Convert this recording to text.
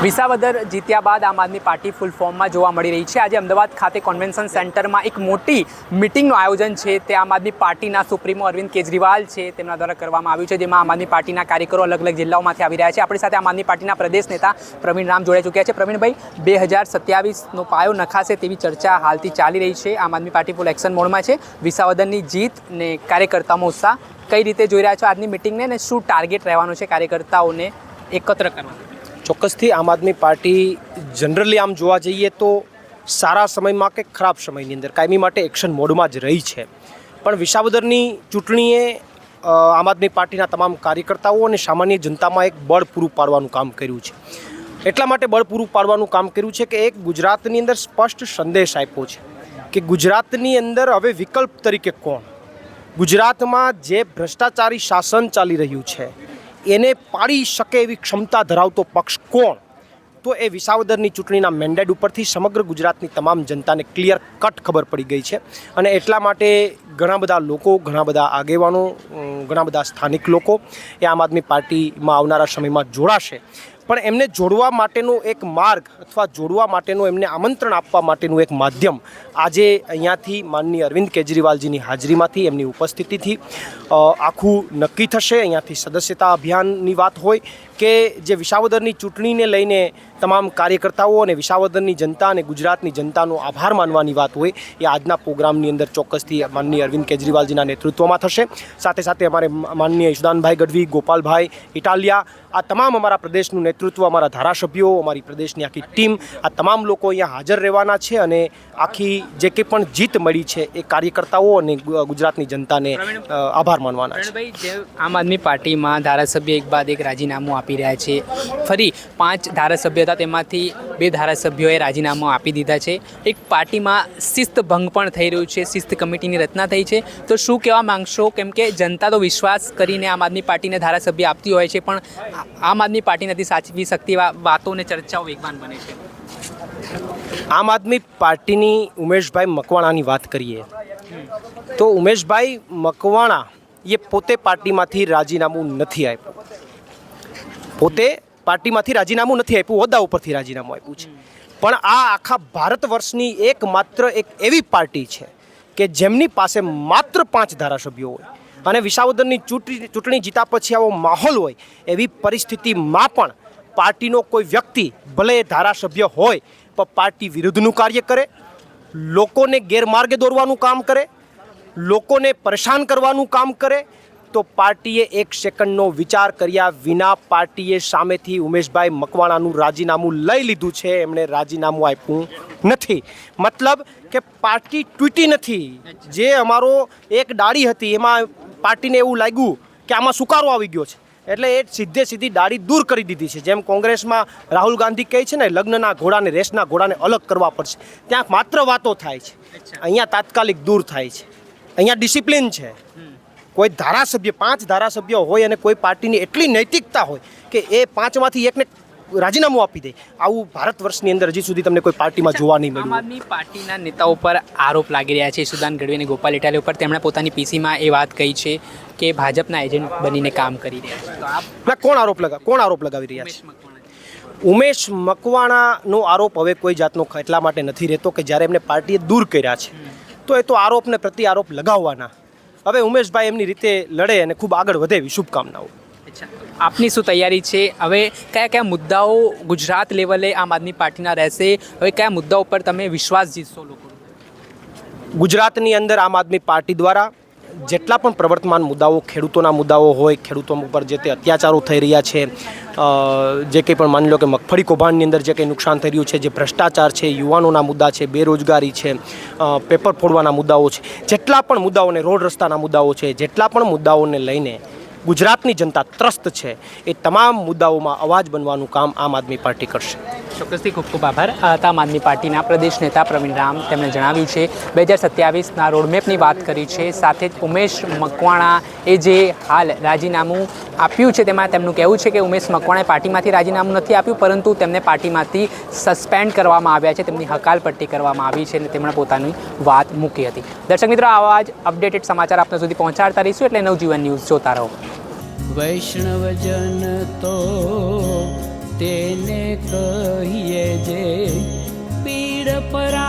વિસાવદર જીત્યા બાદ આમ આદમી પાર્ટી ફૂલ ફોર્મમાં જોવા મળી રહી છે. આજે અમદાવાદ ખાતે કોન્વેન્શન સેન્ટરમાં એક મોટી મિટિંગનું આયોજન છે. તે આમ આદમી પાર્ટીના સુપ્રીમો અરવિંદ કેજરીવાલ છે. તેમના દ્વારા કરવામાં આવ્યું છે, જેમાં આમ આદમી પાર્ટીના કાર્યકરો અલગ અલગ જિલ્લાઓમાંથી આવી રહ્યા છે. આપણી સાથે આમ આદમી પાર્ટીના પ્રદેશ નેતા પ્રવીણ રામ જોડાઈ ચૂક્યા છે. પ્રવીણભાઈ, બે હજાર સત્યાવીસનો પાયો નખાશે તેવી ચર્ચા હાલથી ચાલી રહી છે. આમ આદમી પાર્ટી ફૂલ એક્શન મોડમાં છે. વિસાવદરની જીત ને કાર્યકર્તાઓમાં ઉત્સાહ કઈ રીતે જોઈ રહ્યા છો? આજની મિટિંગને ને શું ટાર્ગેટ રહેવાનું છે કાર્યકર્તાઓને એકત્ર કરવાનું? ચોક્કસથી આમ આદમી પાર્ટી જનરલી આમ જોવા જઈએ તો સારા સમયમાં કે ખરાબ સમયની અંદર કાયમી માટે એક્શન મોડમાં જ રહી છે. પણ વિસાવદરની ચૂંટણીએ આમ આદમી પાર્ટીના તમામ કાર્યકર્તાઓ અને સામાન્ય જનતામાં એક બળ પૂરું પાડવાનું કામ કર્યું છે. એટલા માટે બળ પૂરું પાડવાનું કામ કર્યું છે કે એક ગુજરાતની અંદર સ્પષ્ટ સંદેશ આપ્યો છે કે ગુજરાતની અંદર હવે વિકલ્પ તરીકે કોણ? ગુજરાતમાં જે ભ્રષ્ટાચારી શાસન ચાલી રહ્યું છે એને પાડી શકે એવી ક્ષમતા ધરાવતો પક્ષ કોણ? તો એ વિસાવદરની ચૂંટણીના મેન્ડેટ ઉપરથી સમગ્ર ગુજરાતની તમામ જનતાને ક્લિયર કટ ખબર પડી ગઈ છે. અને એટલા માટે ઘણા બધા લોકો, ઘણા બધા આગેવાનો ઘણા બધા સ્થાનિક લોકો એ આમ આદમી પાર્ટીમાં આવનારા સમયમાં જોડાશે. પણ એમને જોડવા માટેનો એક માર્ગ અથવા જોડવા માટેનું એમને આમંત્રણ આપવા માટેનું એક માધ્યમ આજે અહીંયાથી માનનીય અરવિંદ કેજરીવાલજીની હાજરીમાંથી એમની ઉપસ્થિતિથી આખું નક્કી થશે. અહીંયાથી સદસ્યતા અભિયાનની વાત હોય કે જે વિસાવદરની ચૂંટણીને લઈને તમામ કાર્યકર્તાઓ અને વિસાવદરની જનતા અને ગુજરાતની જનતાનો આભાર માનવાની વાત હોય, એ આજના પ્રોગ્રામની અંદર ચોક્કસથી માનનીય અરવિંદ કેજરીવાલજીના નેતૃત્વમાં થશે. સાથે સાથે અમારે માનનીય ઈશુદાનભાઈ ગઢવી, ગોપાલભાઈ ઇટાલિયા, આ તમામ અમારા પ્રદેશનું નેતૃત્વ અમારા ધારાસભ્યો, અમારી પ્રદેશની આખી ટીમ, આ તમામ લોકો અહીંયા હાજર રહેવાના છે અને આખી જે કંઈ પણ જીત મળી છે એ કાર્યકર્તાઓ અને ગુજરાતની જનતાને આભાર માનવાના છે. આમ આદમી પાર્ટીમાં ધારાસભ્ય એક બાદ એક રાજીનામું આપી રહ્યા છે. ફરી પાંચ ધારાસભ્ય હતા. તેમાંથી બે ધારાસભ્યોએ રાજીનામું આપી દીધા છે. એક પાર્ટીમાં શિસ્ત ભંગ પણ થઈ રહ્યું છે. શિસ્ત કમિટીની રચના થઈ છે. તો શું કહેવા માંગશો? કેમ કે જનતા તો વિશ્વાસ કરીને આમ આદમી પાર્ટીને ધારાસભ્ય આપતી હોય છે, પણ આમ આદમી પાર્ટી નથી સાચવી શકતી. વાતો અને ચર્ચાઓ વેગવાન બને છે. આમ આદમી પાર્ટીની ઉમેશભાઈ મકવાણાની વાત કરીએ. તો ઉમેશભાઈ મકવાણા એ પોતે પાર્ટીમાંથી રાજીનામું નથી આપ્યું. પોતે પાર્ટીમાંથી રાજીનામું નથી આપ્યું, હોદ્દા ઉપરથી રાજીનામું આપ્યું છે. પણ આ આખા ભારત વર્ષની એકમાત્ર એક એવી પાર્ટી છે કે જેમની પાસે માત્ર પાંચ ધારાસભ્યો હોય અને વિસાવદરની ચૂંટણી ચૂંટણી જીતા પછી આવો માહોલ હોય, એવી પરિસ્થિતિમાં પણ પાર્ટીનો કોઈ વ્યક્તિ, ભલે એ ધારાસભ્ય હોય, પણ પાર્ટી વિરુદ્ધનું કાર્ય કરે, લોકોને ગેરમાર્ગે દોરવાનું કામ કરે, લોકોને પરેશાન કરવાનું કામ કરે તો પાર્ટીએ એક સેકન્ડનો વિચાર કર્યા વિના પાર્ટીએ સામેથી ઉમેશભાઈ મકવાણાનું રાજીનામું લઈ લીધું છે. એમણે રાજીનામું આપ્યું નથી. મતલબ કે પાર્ટી તૂટી નથી. જે અમારો એક ડાળી હતી એમાં પાર્ટીને એવું લાગ્યું કે આમાં સુકારો આવી ગયો છે. એટલે એ સીધે સીધી ડાળી દૂર કરી દીધી છે. જેમ કોંગ્રેસમાં રાહુલ ગાંધી કહે છે ને લગ્નના ઘોડાને રેસના ઘોડાને અલગ કરવા પડશે. ત્યાં માત્ર વાતો થાય છે. અહીંયા તાત્કાલિક દૂર થાય છે. અહીંયા ડિસિપ્લિન છે. કોઈ ધારાસભ્ય પાંચ ધારાસભ્ય હોય અને કોઈ પાર્ટીની એટલી નૈતિકતા હોય કે એ પાંચમાંથી એકને રાજીનામું આપી દે. આવું ભારત વર્ષની અંદર હજી સુધી તમને કોઈ પાર્ટીમાં જોવા નહીં આમ મળ્યું આદમી પાર્ટીના નેતાઓ પર આરોપ લાગી રહ્યા છે સુદાન ગઢવી અને ગોપાલ ઇટાલી ઉપર. તેમણે પોતાની પીસીમાં એ વાત કહી છે કે ભાજપના એજન્ટ બનીને કામ કરી રહ્યા છે. કોણ આરોપ લગા કોણ આરોપ લગાવી રહ્યા છે? ઉમેશ મકવાણાનો આરોપ હવે કોઈ જાતનો એટલા માટે નથી રહેતો કે જ્યારે એમને પાર્ટીએ દૂર કર્યા છે. તો એ તો આરોપને પ્રતિ આરોપ લગાવવાના. હવે ઉમેશભાઈ એમની રીતે લડે અને ખૂબ આગળ વધે એવી શુભકામનાઓ. આપની શું તૈયારી છે? હવે કયા કયા મુદ્દાઓ ગુજરાત લેવલે આમ આદમી પાર્ટીના રહેશે? હવે કયા મુદ્દાઓ પર તમે વિશ્વાસ જીતશો લોકો ગુજરાતની અંદર આમ આદમી પાર્ટી દ્વારા જેટલા પણ પ્રવર્તમાન મુદ્દાઓ, ખેડૂતોના મુદ્દાઓ હોય, ખેડૂતો ઉપર જે તે અત્યાચારો થઈ રહ્યા છે જે કંઈ પણ માની લો કે મગફળી કૌભાંડની અંદર જે કંઈ નુકસાન થઈ રહ્યું છે, જે ભ્રષ્ટાચાર છે, યુવાનોના મુદ્દા છે, બેરોજગારી છે પેપર ફોડવાના મુદ્દાઓ છે, જેટલા પણ મુદ્દાઓને, રોડ રસ્તાના મુદ્દાઓ છે, જેટલા પણ મુદ્દાઓને લઈને ગુજરાતની જનતા ત્રસ્ત છે, એ તમામ મુદ્દાઓમાં અવાજ બનવાનું કામ આમ આદમી પાર્ટી કરશે. ચોક્કસથી ખૂબ ખૂબ આભાર. આમ આદમી પાર્ટીના પ્રદેશ નેતા પ્રવીણ રામ. તેમણે જણાવ્યું છે, બે હજાર સત્યાવીસના રોડમેપની વાત કરી છે. સાથે જ ઉમેશ મકવાણા એ જે હાલ રાજીનામું આપ્યું છે, તેમાં તેમનું કહેવું છે કે ઉમેશ મકવાણાએ પાર્ટીમાંથી રાજીનામું નથી આપ્યું, પરંતુ તેમને પાર્ટીમાંથી સસ્પેન્ડ કરવામાં આવ્યા છે. તેમની હકાલપટ્ટી કરવામાં આવી છે અને તેમણે પોતાની વાત મૂકી હતી. દર્શક મિત્રો, આવા જ અપડેટેડ સમાચાર આપના સુધી પહોંચાડતા રહીશું. એટલે નવજીવન ન્યૂઝ જોતા રહો. વૈષ્ણવજન તો કહીએ જે પીડ પરા